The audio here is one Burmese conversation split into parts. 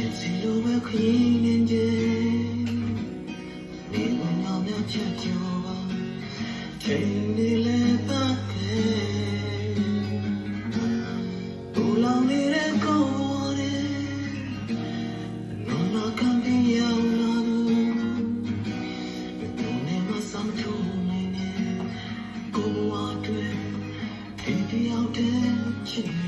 ချက်စီလိုပဲခရင်နေခြင်းနေလို့မြောက်မြောက်ချက်ကြောပါချိန်နေလဲပါခဲ့ဘူလောင်နေတဲ့ကောင်းဝရဲနော်နော်ကံတင်ရောက်လာလို့ဘယ်နဲ့မှဆောင်ချုံနေနေကိုဝါတွေတည်တည်ရောက်တဲ့ချင်း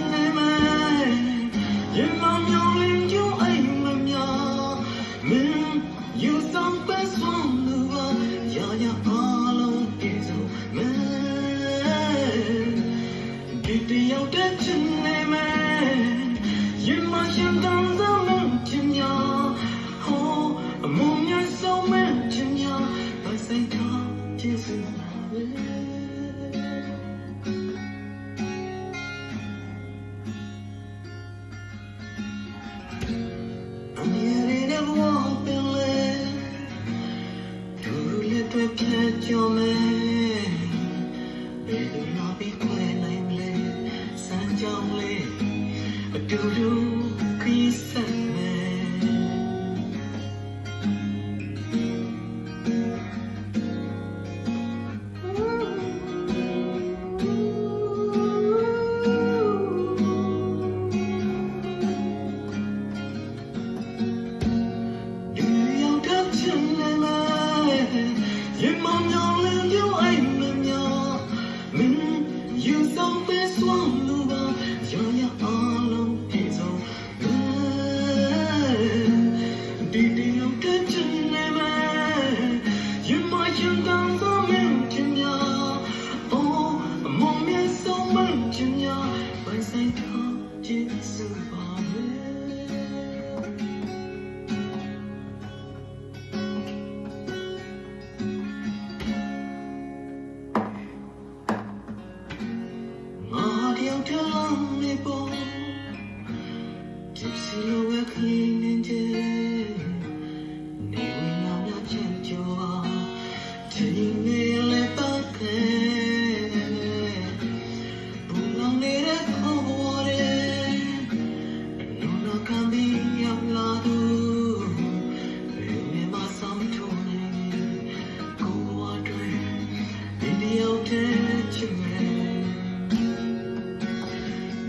ယူဆောင်ပဲဆုံးလို့ပါရာရာအား လက်တွေ ပိုင်ဆိုင်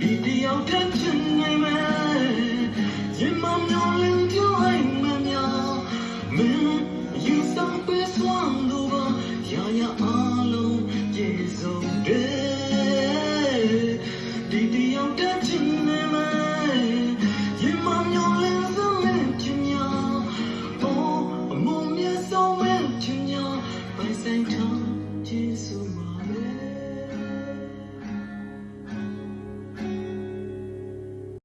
ဒီတယောက်တည်းချင်နိုင်မယ်ရင်မမျောလင်းပြောအိမ်မများမင်းယူဆောင်ပေးစွမ်းလို့ပါရာရာအားလုံးကျေဆုံးတယ်ဒီတယောက်တည်းချင်နိုင်မယ်ရင်မမျောလင်းစွမ်းချင်များအော်အမုံမြတ်ဆုံးမချင်များပိုင်ဆိုင်ထားကျေးဇူး